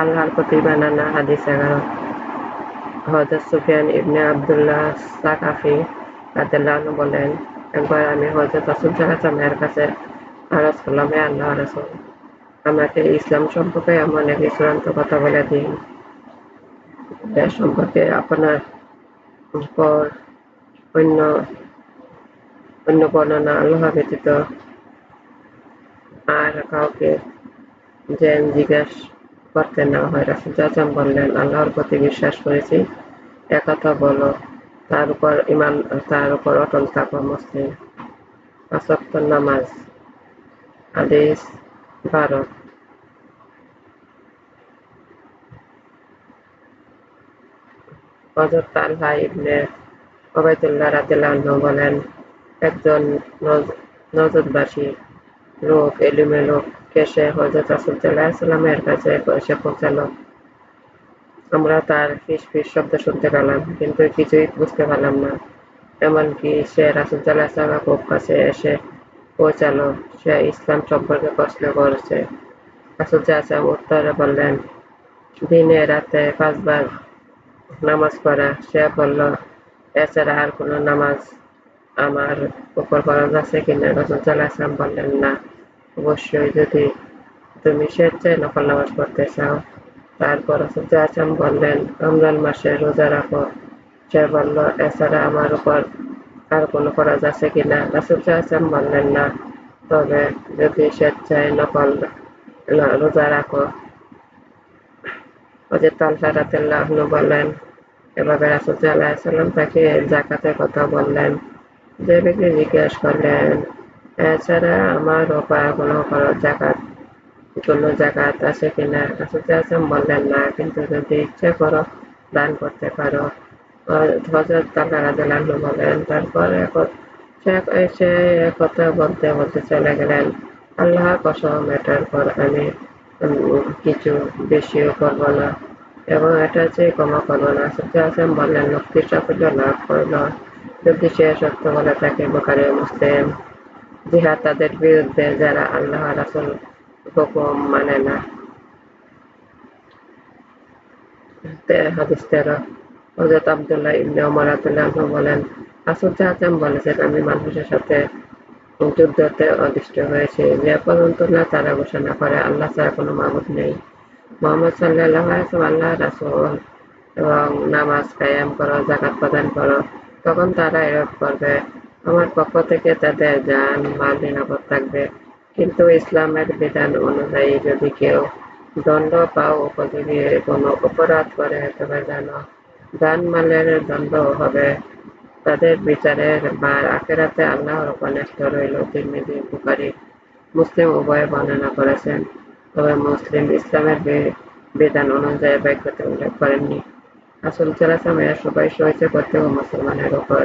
আল্লাহর প্রতি বানানা হাদিস এগারো হযরত সুফিয়ান ইবনে আব্দুল্লাহ সাকাফি বলেন, একবার আমি হযরত রাসূল কাছে আল্লাহ রাসূল, আমাকে ইসলাম সম্পর্কে এমন একটি চূড়ান্ত কথা বলে দিন। যা সম্পর্কে আপনার পর অন্য অন্য বর্ণনা আল্লাহ ব্যতীত আর কাউকে যেন জিজ্ঞেস করতে না হয়। রাসুল চাচাম বললেন, আল্লাহর প্রতি বিশ্বাস করেছি। একথা বলো, তার উপর ইমান তার উপর অটল থাকো, মুসলিম। আসক্ত নামাজ আদেশ বারো। হজরত তালহা ইবনে ওবায়দুল্লাহ রাদিয়াল্লাহু বলেন, একজন নজরবাসী লোক এলোমেলো কেসে হজরত রাসুল সাল্লামের কাছে এসে পৌঁছালো। আমরা তার ফিস ফিস শব্দ শুনতে পেলাম, কিন্তু কিছুই বুঝতে পারলাম না। এমনকি সে রাসুল সাল্লাহ খুব কাছে এসে পৌঁছালো। সে ইসলাম সম্পর্কে প্রশ্ন করেছে। রাসুল সাল্লাম উত্তরে বললেন, দিনে রাতে পাঁচবার নামাজ পড়া। সে বলল, এছাড়া আর কোনো নামাজ আমার উপর ফরজ আছে কিনা? রসুল সাল্লাহাম বললেন, না। অবশ্যই যদি তুমি স্বেচ্ছায় নকল নামাজ পড়তে চাও, তারপর রসুল সাল্লাহাম বললেন, রমজান মাসে রোজা রাখো। সে বলল, এছাড়া আমার উপর আর কোনো ফরজ আছে কিনা রসুল সাল্লাহাম বললেন, না। তবে যদি স্বেচ্ছায় নকল রোজা রাখো। হজরত তালহা রাদিয়াল্লাহু বলেন এভাবে রাসূল আলাইহি সাল্লাম তাকে জাকাতের কথা বললেন। যে ব্যক্তি জিজ্ঞেস করলেন এছাড়া আমার ওপর কোনো খরচ জাকাত, কোনো জাকাত আছে কি কিনা রাসূল সাল্লাল্লাহু বললেন না। কিন্তু যদি ইচ্ছে করো দান করতে পারো। হযরত তালহা রাদিয়াল্লাহু বলেন, তারপর সে কথা বলতে বলতে চলে গেলেন। আল্লাহ কসম, এটার পর আমি কিছু বেশিও করব না। এবং এটা চেয়ে ক্ষমা করব না। সত্যি হাসান বললেন লোকটি সাফল্য লাভ করল। যদি সে সত্য বলে থাকে বোকারে মুসলিম। জিহাদ তাদের বিরুদ্ধে যারা আল্লাহ রাসুল হুকুম মানে না। হাদিস তেরো। হজরত আবদুল্লাহ ইবনে ওমর বলেন, রাসুল বলেছেন, আমি মানুষের সাথে যুদ্ধতে অদৃষ্ট হয়েছে। যে পর্যন্ত না তারা ঘোষণা করে, আল্লাহ ছাড়া কোনো মাহবুদ নেই। মোহাম্মদ সাল্লাহ আল্লাহ রাসুল এবং নামাজ কায়াম করো জাকাত প্রদান করো, তখন তারা এরপ করবে। আমার পক্ষ থেকে তাদের যান মাল, নিরাপদ থাকবে। কিন্তু ইসলামের বিধান অনুযায়ী যদি কেউ দণ্ড পাও, উপযোগী কোনো অপরাধ করে, তবে জানো দান মালের দণ্ড হবে। তাদের বিচারের বার আখেরাতে আল্লাহর ন্যস্ত রইল তিরমিজি বুখারি। মুসলিম উভয়ে বর্ণনা করেছেন। তবে মুসলিম ইসলামের বিধান অনুযায়ী ব্যাখ্যাতে উল্লেখ করেননি। আসল এরা সবাই সহিত প্রত্যেক মুসলমানের উপর।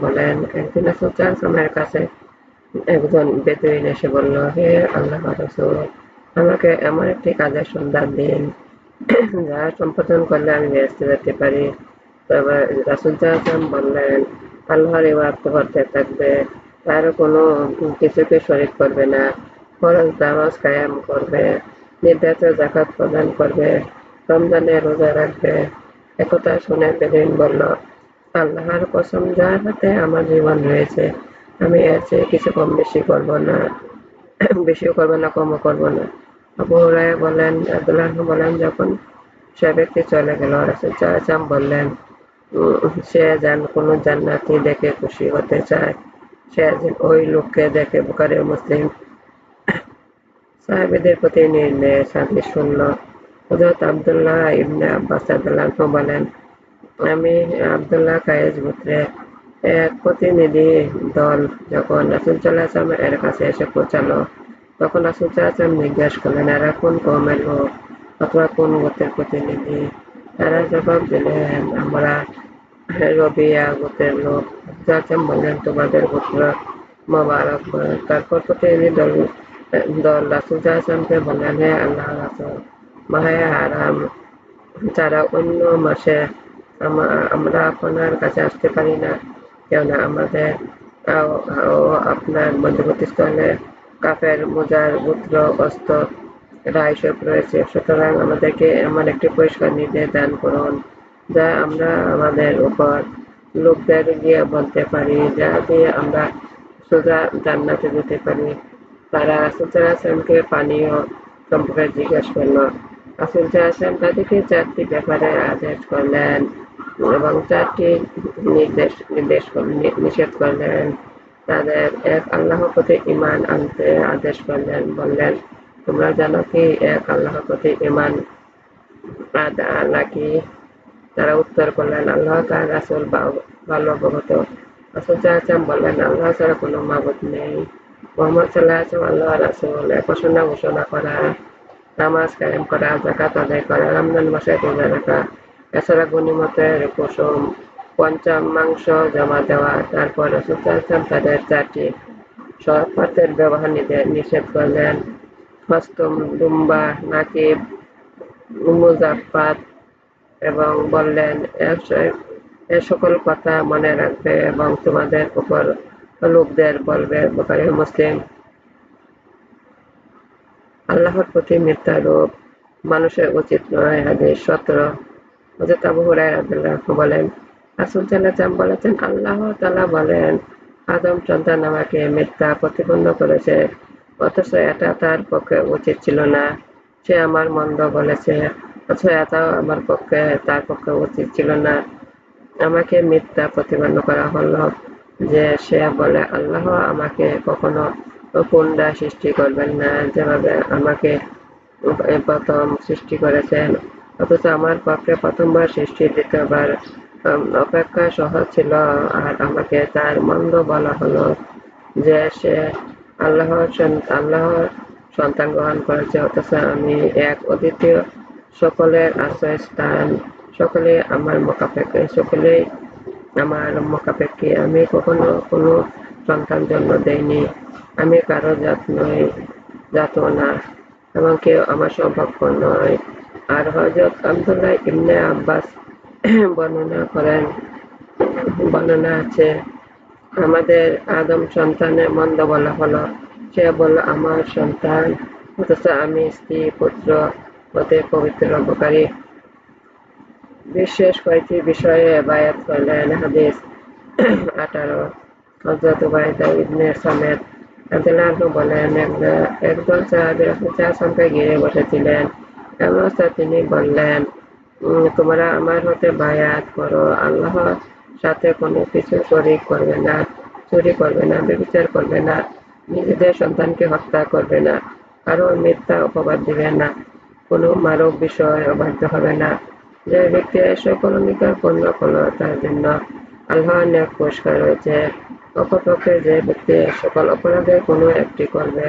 বলেন একদিন রাসুল কাছে একজন বেতুইন এসে বলল হে আল্লাহ আমাকে এমন একটি কাজের সন্ধান দিন যা সম্পাদন করলে আমি ব্যস্ত যেতে পারি তবে রাসুল বললেন আল্লাহর ইবাদত করতে থাকবে তার কোনো কিছুকে শরিক করবে না ফরজ নামাজ কায়াম করবে নির্ধারিত জাকাত প্রদান করবে রমজানে রোজা রাখবে। একথা শুনে বেদিন বলল, আল্লাহর কসম, যার হাতে আমার জীবন রয়েছে, আমি এর চেয়ে কিছু কম বেশি করব না, বেশিও করব না, কমও করব না। আবু হুরায় বলেন, আব্দুল্লাহ বলেন, যখন সে ব্যক্তি চলে গেল, রাসুল চাচাম বললেন, সে যেন কোনো জান্নাতি দেখে খুশি হতে চায়, সে ওই লোককে দেখে বুকারে মুসলিম সাহেবেদের প্রতি নির্দেশ হাদিস শুনল হজরত আবদুল্লাহ ইবনে আব্বাস আদাল্লাহ বলেন, আমি আবদুল্লাহ কায়েজ গোত্রে এক প্রতিনিধি দল যখন রাসুল সাল্লাম এর কাছে এসে পৌঁছালো, তখন রাসুল সাল্লাম জিজ্ঞেস করলেন, এরা কোন কমের লোক অথবা কোন গোতের প্রতিনিধি? তারা জবাব দিলেন, আমরা রবিয়া গোতের লোক। সাল্লাম বললেন, তোমাদের গোত্র মোবারক তারপর প্রতিনিধি দল দল রাসুল সাল্লামকে বললেন, হে আল্লাহ রাসুল আরাম ছাড়া অন্য মাসে আমরা আপনার কাছে আসতে পারি না। কেননা আমাদের আপনার মধ্যবর্তী স্থলে কাফের, মোজার পুত্র অস্ত্র রায়সব রয়েছে। সুতরাং আমাদেরকে এমন একটি পরিষ্কার নির্দেশ দান করুন, যা আমরা আমাদের উপর লোকদের গিয়ে বলতে পারি, যা দিয়ে আমরা সোজা জান্নাতে যেতে পারি। তারা আসলামকে পানীয় সম্পর্কে জিজ্ঞেস করল রাসুল আসলাম তাদেরকে চারটি ব্যাপারে আদেশ করলেন এবং চারটি নির্দেশ নির্দেশ নিষেধ করলেন। তাদের এক আল্লাহ প্রতি ইমান আনতে আদেশ করলেন, বললেন, তোমরা জানো কি এক আল্লাহ প্রতি ইমান নাকি? তারা উত্তর করলেন, আল্লাহ তার রাসুল ভালো অবগত রাসুল চাহাম বললেন, আল্লাহ ছাড়া কোনো মাবুদ নেই। মোহাম্মদ সাল্লাহ আল্লাহ রাসুল, এক ঘোষণা ঘোষণা করা। নামাজ কায়েম করা জাকাত আদায় করা, রমজান মাসে রোজা রাখা, এছাড়া গণিমতের পঞ্চম মাংস জমা দেওয়া, তারপর রসুল তাদের চারটি সৎপাতের ব্যবহার নিতে নিষেধ করলেন। হস্তম, দুম্বা, নাকিব মুজাফাত এবং বললেন, এ সকল কথা মনে রাখবে এবং তোমাদের উপর লোকদের বলবে বোকারি মুসলিম। আল্লাহর প্রতি মিথ্যা রূপ মানুষের উচিত নয় হাদিস সতেরো। হজরত আবু হুরায়রা বলেন, রাসুল সাল্লাম বলেছেন, আল্লাহ তালা বলেন, আদম সন্তান আমাকে মিথ্যা প্রতিপন্ন করেছে, অথচ এটা তার পক্ষে উচিত ছিল না। সে আমার মন্দ বলেছে, অথচ এটাও আমার পক্ষে, তার পক্ষে উচিত ছিল না। আমাকে মিথ্যা প্রতিপন্ন করা হলো যে সে বলে, আল্লাহ আমাকে কখনো পুন্ডা সৃষ্টি করবেন না, যেভাবে আমাকে প্রথম সৃষ্টি করেছেন। অথচ আমার পক্ষে প্রথমবার সৃষ্টি, দ্বিতীয়বার অপেক্ষা সহজ ছিল। আর আমাকে তার মন্দ বলা হলো যে সে আল্লাহর আল্লাহর সন্তান গ্রহণ করেছে। অথচ আমি এক অদ্বিতীয় সকলের আশ্রয় স্থান সকলে আমার মোকাপেক্ষে সকলেই আমার মোকাপেক্ষে আমি কখনো কোনো সন্তান জন্ম দেয়নি আমি কারও জাত নই জাত না, এবং কেউ আমার সম্পর্ক নয়। আর হজরত আবদুল্লাহ ইবনে আব্বাস বর্ণনা করেন, বর্ণনা আছে, আমাদের আদম সন্তানের মন্দ বলা হলো, সে বলল, আমার সন্তান, অথচ আমি স্ত্রী, পুত্র হতে পবিত্র উপকারী বিশেষ কয়েকটি বিষয়ে বায়াত করলেন হাদিস আঠারো। হজরত উবায়দা ইবনে সামেদ বলেন একদল সাহাবি রাসূল ঘিরে বসেছিলেন তিনি বললেন তোমরা আমার হতে বায়াত করো আল্লাহ সাথে কোনো কিছু শরিক করবে না চুরি করবে না বেবিচার করবে না নিজেদের সন্তানকে হত্যা করবে না কারও মিথ্যা অপবাদ দিবে না কোনো মারক বিষয় অবাধ্য হবে না যে ব্যক্তি সকল অঙ্গীকার পূর্ণ করল তার জন্য আল্লাহ নেক পুরস্কার রয়েছে। অপরপক্ষে যে ব্যক্তি সকল অপরাধের কোনো একটি করবে,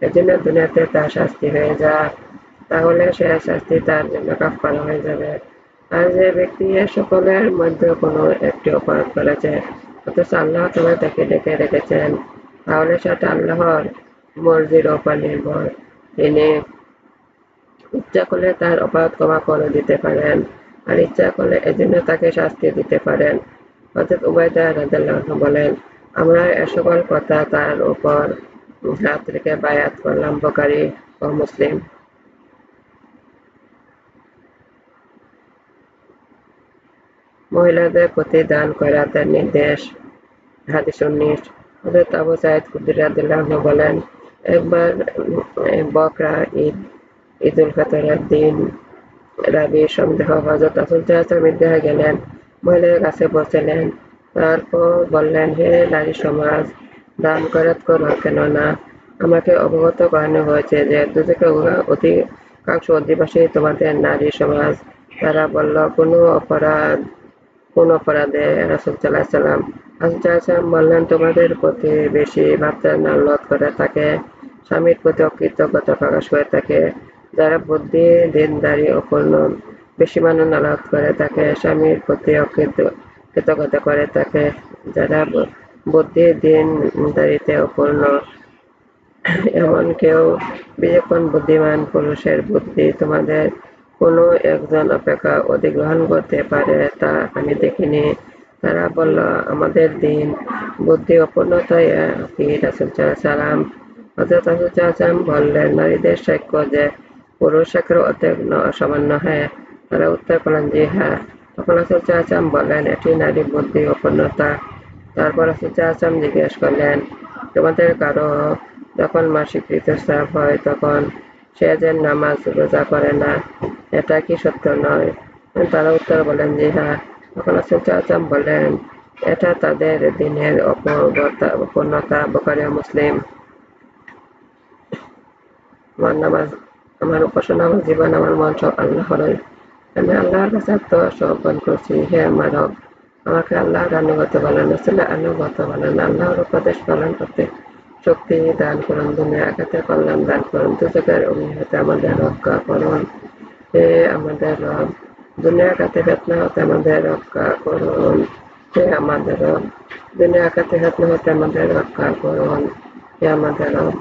এজন্য দুনিয়াতে তার শাস্তি হয়ে যায়। তাহলে সে শাস্তি তার জন্য কাফারা হয়ে যাবে। আর যে ব্যক্তি সকলের মধ্যে কোনো একটি অপরাধ করেছে, অথচ আল্লাহ তোমার তাকে ডেকে রেখেছেন, তাহলে সেটা আল্লাহর মর্জির ওপর নির্ভর। তিনি ইচ্ছা করলে তার অপরাধ ক্ষমা করে দিতে পারেন, আর ইচ্ছা করলে এজন্য তাকে শাস্তি দিতে পারেন। অর্থাৎ উবায়দা রাজাল্লাহ বলেন আমরা সকল কথা তার উপর হাত রেখে বায়াত করলাম বকারি ও মুসলিম। মহিলাদের প্রতি দান করাতের নির্দেশ, হাদিস উনিশ। বলেন, একবার বকরা ঈদ ঈদ উল দিন রাবি সন্দেহ হজরত আসল গেলেন। মহিলাদের কাছে বসেলেন তারপর বললেন, হে নারী সমাজ, দান করাত করো কেন না আমাকে অবগত করানো হয়েছে যে দুদিকে অধিকাংশ অধিবাসী তোমাদের নারী সমাজ। তারা বলল, কোনো অপরাধ, কোন অপরাধে রাসূল সাল্লাম রাসূল বললেন, তোমাদের প্রতি বেশি ভাবতে না করে থাকে, স্বামীর প্রতি অকৃতজ্ঞতা প্রকাশ করে থাকে, যারা বুদ্ধি দিনদারি অপূর্ণ বেশি মানুষ নালাত করে থাকে, স্বামীর প্রতি অকৃত কৃতজ্ঞতা করে থাকে যারা বুদ্ধি দিনদারিতে অপূর্ণ। এমন কেউ বিচক্ষণ বুদ্ধিমান পুরুষের বুদ্ধি তোমাদের কোনো একজন অপেক্ষা অধিগ্রহণ করতে পারে তা আমি দেখিনি। তারা বলল, আমাদের দিন বুদ্ধি অপূর্ণতায় হজরত রাসুল বললেন, নারীদের সাক্ষ্য যে পুরুষ সাক্ষর অর্ধেক সমান হ্যাঁ। তারা উত্তর করলেন যে হ্যাঁ। রাসুল সালাম বললেন, এটি নারী বুদ্ধি, অপূর্ণতা। তারপর রাসুল সালাম জিজ্ঞেস করলেন, তোমাদের কারও যখন মাসিক ঋতুস্রাব হয় তখন সে যে নামাজ রোজা করে না, এটা কি সত্য নয়? তারা উত্তর বলেন যে হ্যাঁ। তখন রাসূল সাল্লাল্লাহু বলেন এটা তাদের দিনের অপূর্ণতা অপূর্ণতা মুসলিম। আমার নামাজ, আমার উপাসনা, আমার জীবন, আমার মন সব আল্লাহরই। আমি আল্লাহর কাছে আত্মসমর্পণ করছি, হে আমার রব। আমাকে আল্লাহর আনুগত বলেন রসুলের আনুগত বলেন আল্লাহর উপদেশ পালন করতে শক্তি দান করুন, দুনিয়া আঘাতে কল্যাণ দান করুন দুচকের অগ্নি হতে আমাদের রক্ষা করুন। হে আমাদের রব, দুনিয়া আঘাতে ফেতনা হতে আমাদের রক্ষা করুন। হে আমাদের রব, দুনিয়া আঘাতে ফেতনা হতে আমাদের রক্ষা করুন। হে আমাদের রব,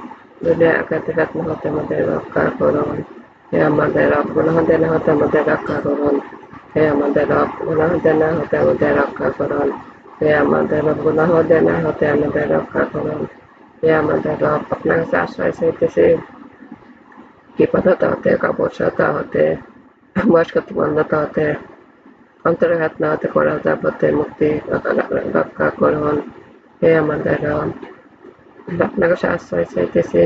দুনিয়া আঘাতে ফেতনা হতে আমাদের রক্ষা করুন। হে আমাদের রব গুনাহ হতে আমাদের রক্ষা করুন। হে আমাদের রব গুনাহ হতে আমাদের রক্ষা করুন। হে আমাদের রব গুনাহ হতে আমাদের রক্ষা করুন। হে আমাদের রব, আপনার কাছে আশ্রয় চাইতেছি। বিপদতা হতে কাপড়তা হতে বয়স্কত্ব বন্ধতা হতে অন্তরে হাত না হতে করা যাবতে মুক্তি রক্ষা করুন। হে আমাদের রব আপনার কাছে আশ্রয় চাইতেছি।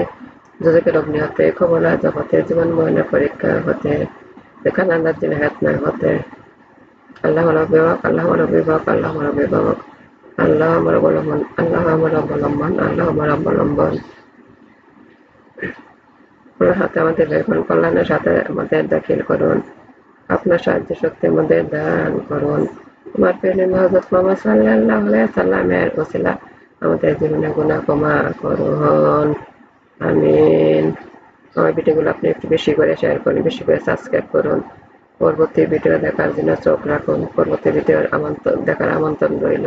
যোজকের অগ্নি হতে কমলা জগতে জীবন মরণের পরীক্ষা হতে যেখানে আল্লাহ দিনে হাত না হতে। আল্লাহ অভিভাবক আল্লাহ অভিভাবক আল্লাহ অভিভাবক আল্লাহ আমার অবলম্বন, আল্লাহ আমার অবলম্বন, আল্লাহ আমার অবলম্বন। আল্লাহ হাতে আমাদের বেগুন কল্যাণের সাথে আমাদের দাখিল করুন। আপনার সাহায্য শক্তি আমাদের দান করুন। আমার প্রেমে মোহাম্মদ সাল্লাল্লাহু আলাইহি সাল্লামের ওসিলা, আমাদের জীবনে গুনাহ ক্ষমা করুন। আমার ভিডিওগুলো আপনি একটু বেশি করে শেয়ার করুন, বেশি করে সাবস্ক্রাইব করুন। পরবর্তী ভিডিও দেখার জন্য চোখ রাখুন। পরবর্তী ভিডিও আমন্ত্রণ দেখার আমন্ত্রণ রইল।